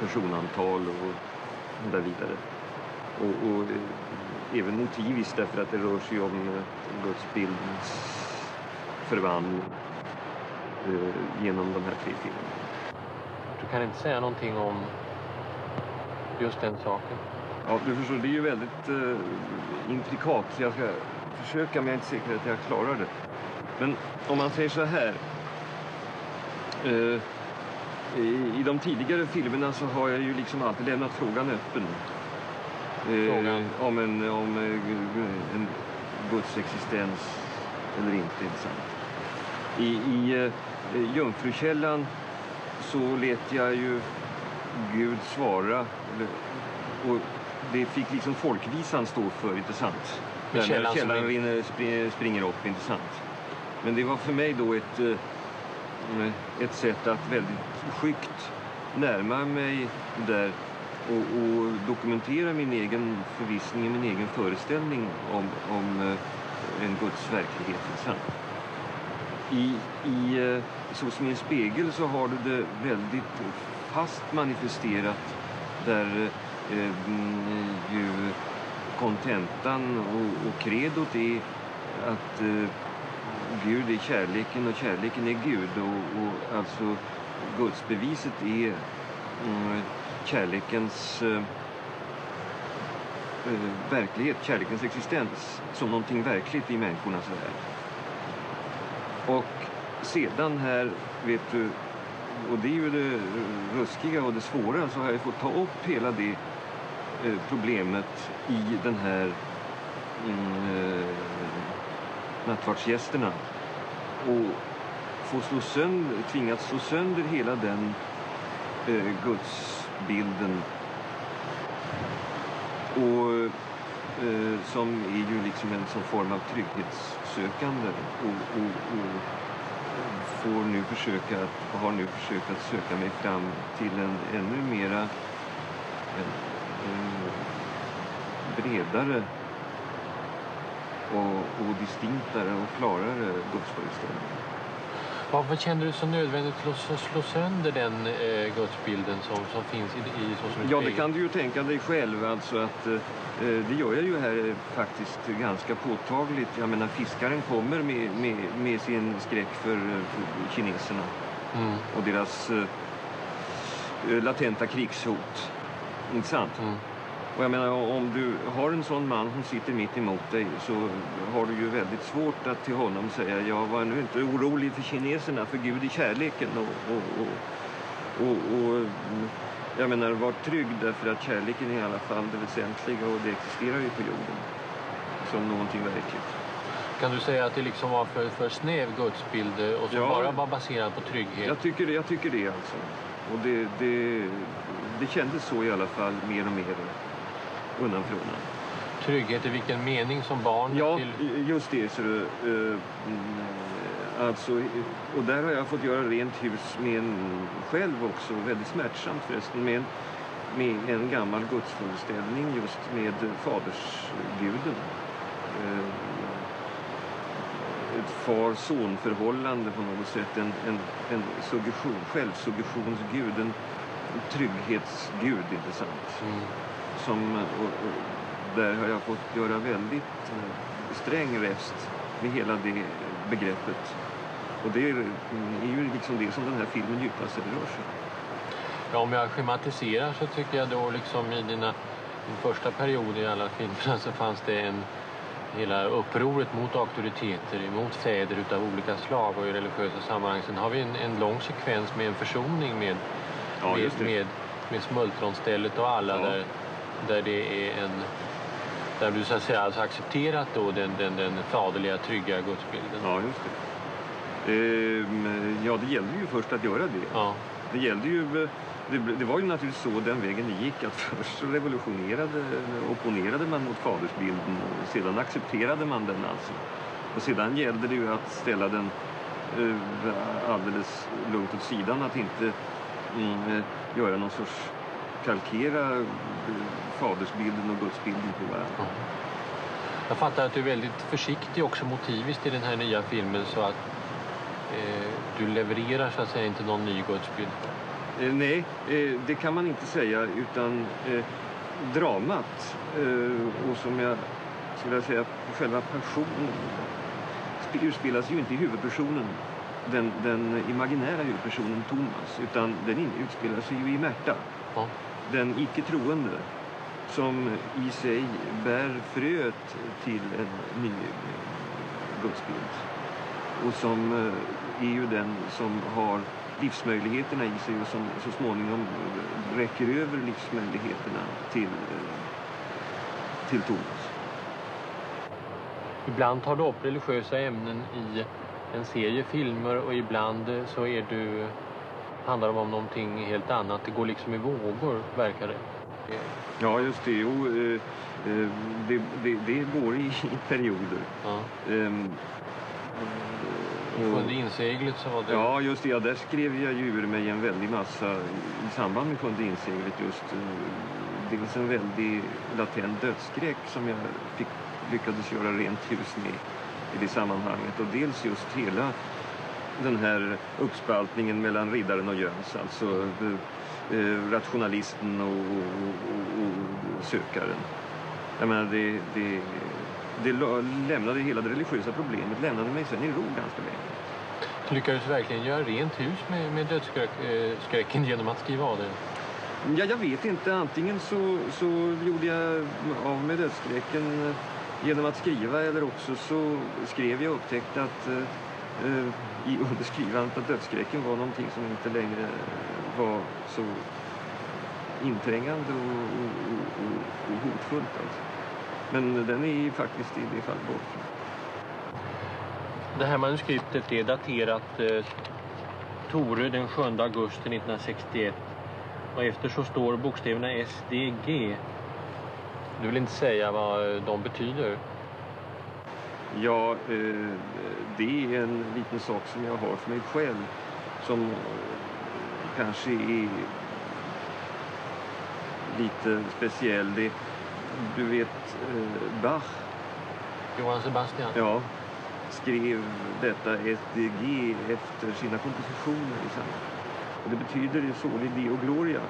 personantal och där vidare. Och, och eh, även motiviskt därför att det rör sig om eh, gudsbildens förvandling eh, genom de här tre filmerna. Du kan inte säga någonting om just den saken? Ja, du förstår, det är ju väldigt eh, intrikat. Jag ska försöka, men jag är inte säker att jag klarar det. Men om man säger så här. Eh, i, I de tidigare filmerna så har jag ju liksom alltid lämnat frågan öppen. Eh, Frågan? Om en, om eh, en Guds existens eller inte, inte sant? I, i eh, Jungfrukällan så lät jag ju Gud svara. Och det fick liksom folkvisan stå för, inte sant? Källan när rinner, spri- springer upp, inte sant? Men det var för mig då ett, eh, ett sätt att väldigt skyggt närma mig där och, och dokumentera min egen förvissning, min egen föreställning om, om eh, en Guds verklighet. Sen. I, i eh, Så som i en spegel så har du det väldigt fast manifesterat där eh, mm, ju kontentan och, och kredot är att eh, Gud är kärleken och kärleken är Gud och, och alltså gudsbeviset är mm, kärlekens eh, eh verklighet, kärlekens existens som någonting verkligt i människornas värld. Och sedan här, vet du, och det är ju det ruskiga och det svåra, så har jag fått ta upp hela det eh, problemet i den här mm, eh, nattvardsgästerna. Och få slå sönder, tvingats slå sönder hela den eh, gudsbilden. Och eh, som är ju liksom en sån form av trygghetssökande och, och, och får nu försöka att, har nu försökt att söka mig fram till en ännu mera en, en bredare och, och distinktare och klarare gudsföreställning. Varför kände du så nödvändigt att slå, slå sönder den eh, gudsbilden som, som finns i, i Så som Ja, det kan du ju tänka dig själv. Alltså att, eh, det gör jag ju här eh, faktiskt ganska påtagligt. Jag menar, fiskaren kommer med, med, med sin skräck för, eh, för kineserna Mm, och deras eh, eh, latenta krigshot. Inte sant? mm. Och jag menar, om du har en sån man som sitter mitt emot dig så har du ju väldigt svårt att till honom säga jag var nu inte orolig för kineserna för Gud är kärleken och, och, och, och, jag menar var trygg därför att kärleken är i alla fall det väsentliga och det existerar ju på jorden som någonting verkligt. Kan du säga att det liksom var för, för snäv gudsbild och som Ja. bara var baserad på trygghet? Jag tycker, jag tycker det alltså. Och det, det, det kändes så i alla fall mer och mer undan för undan. Trygghet i vilken mening som barn Ja, till... just det. Så, eh, alltså, och där har jag fått göra rent hus med en själv också, väldigt smärtsamt förresten, med en, med en gammal gudsföreställning just med fadersguden. Eh, ett far-son-förhållande på något sätt, en, en, en suggestion, självsuggestionsgud, en trygghetsgud, inte sant? Mm. Som, och, och, där har jag fått göra väldigt eh, sträng rest med hela det begreppet. Och det är, är ju liksom det som den här filmen djupast rör sig. Ja, om jag schematiserar så tycker jag då liksom i dina din första period i alla filmerna så fanns det en hela upproret mot auktoriteter, emot fäder utav olika slag och i religiösa sammanhang. Sen har vi en, en lång sekvens med en försoning med, Ja, med, med, med smultronstället och alla Ja. där, där det är en där du så att säga alltså accepterat då den, den, den faderliga trygga gudsbilden. Ja, just det. Ehm, ja, det gällde ju först att göra det. Ja. Det gällde ju... Det, det var ju naturligtvis så den vägen det gick. Att först revolutionerade, opponerade man mot fadersbilden och sedan accepterade man den alltså. Och sedan gällde det ju att ställa den eh, alldeles lugnt åt sidan. Att inte mm, eh, göra någon sorts kalkera eh, fadersbilden och gudsbilden på varandra. Jag fattar att du är väldigt försiktig också motiviskt i den här nya filmen så att eh, du levererar så att säga inte någon ny gudsbild. Eh, nej, eh, det kan man inte säga utan eh, dramat eh, och som jag skulle säga själva passionen utspelas ju inte i huvudpersonen den, den imaginära huvudpersonen Thomas utan den utspelar sig ju i Märta. Ja. Den icke troende som i sig bär fröet till en ny gudsbild och som eh, är ju den som har livsmöjligheterna i sig och som så småningom räcker över livsmöjligheterna till, eh, till Thomas. Ibland tar du upp religiösa ämnen i en serie filmer och ibland så är du, handlar det om någonting helt annat. Det går liksom i vågor, verkar det. Ja, just det. Jo, eh, eh, det, det, det går i, perioder. Ja. I och- Sjunde inseglet så var det... Ja, just det. Ja, där skrev jag ju ur mig en väldig massa i samband med Sjunde inseglet just. eh, Dels en väldig latent dödsskräck som jag fick, lyckades göra rent hus med i det sammanhanget. Och dels just hela den här uppspaltningen mellan riddaren och Jöns. Alltså eh, eh, rationalisten och, och, och, sökaren. Jag menar, det, det, det lämnade hela det religiösa problemet lämnade mig sen i ro ganska länge. Du lyckades verkligen göra rent hus med, med dödsskräcken genom att skriva av det. Ja, jag vet inte. Antingen så, så gjorde jag av med dödsskräcken eh, genom att skriva eller också så skrev jag och upptäckte att eh, eh, i under skrivandet att dödsskräcken var någonting som inte längre var så inträngande och, och, och, och hotfullt. Alltså. Men den är ju faktiskt i det fallet borta. Det här manuskriptet är daterat eh, Torö den 7 augusti 1961 och efter så står bokstäverna SDG. Du vill inte säga vad eh, de betyder? Ja, eh, det är en liten sak som jag har för mig själv som eh, kanske är lite speciell. Det, du vet, eh, Bach Johann Sebastian? ja, skrev detta SDG efter sina kompositioner samma. Och det betyder soli deo gloria,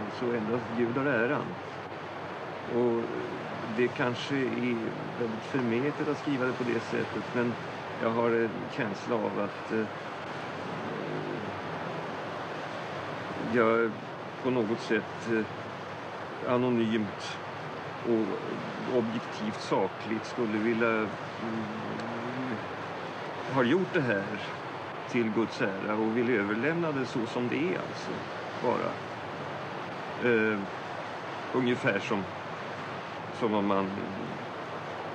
alltså endast Gud har äran. Och det kanske är väldigt förmätet att skriva det på det sättet men jag har en känsla av att eh, jag på något sätt eh, anonymt och objektivt sakligt skulle vilja mm, ha gjort det här till Guds ära och vill överlämna det så som det är alltså bara. Eh, ungefär som, som om man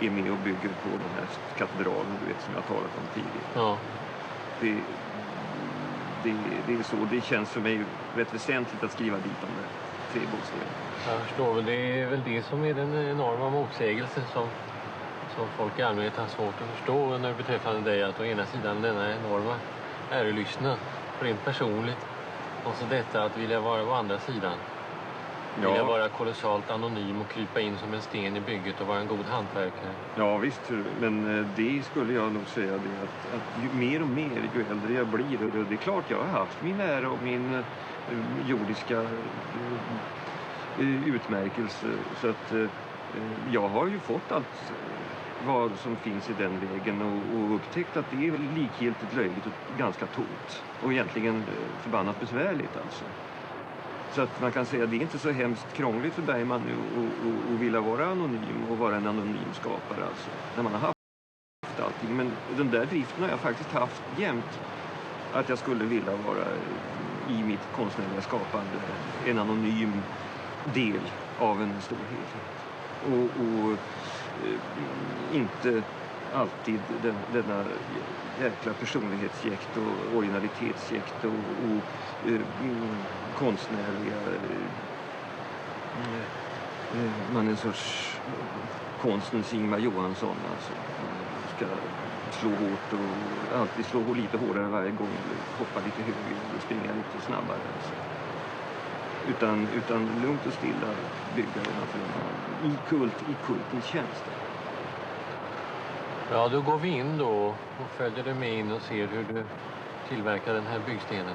är med och bygger på den här katedralen du vet som jag har talat om tidigare. Ja. Det, det, det är så. Det känns för mig rätt väsentligt att skriva dit de där tre bokstäverna. Jag förstår väl. Det är väl det som är den enorma motsägelsen som, som folk i allmänhet har svårt att förstå när beträffande dig. Att å ena sidan denna enorma ärelystnad, rent personligt. Och så detta att vilja vara å andra sidan. Vilja vara kolossalt anonym och krypa in som en sten i bygget och vara en god hantverkare. Ja visst, men eh, det skulle jag nog säga det att, att ju mer och mer ju äldre jag blir och det är klart jag har haft min ära och min eh, jordiska eh, utmärkelse så att jag har ju fått allt vad som finns i den vägen och, och upptäckt att det är likgiltigt löjligt och ganska tomt och egentligen förbannat besvärligt alltså. Så att man kan säga att det är inte så hemskt krångligt för Bergman nu att- att att vilja vara anonym och vara en anonym skapare alltså. När man har haft allting. Men den där driften har jag faktiskt haft jämt. Att jag skulle vilja vara i mitt konstnärliga skapande en anonym del av en stor helhet. Och, och eh, inte alltid den, denna jäkla personlighetsjäkt och originalitetsjäkt och, och och konstnärliga... Eh, eh, eh, man är en sorts konstens Ingmar Johansson alltså. Man ska slå hårt och alltid slå lite hårdare varje gång, hoppa lite högre och springa lite snabbare. Alltså. Utan, utan lugnt och stilla bygga den här filmen. i kult, i kultens tjänst. Ja, då går vi in då och följer dig med in och ser hur du tillverkar den här byggstenen.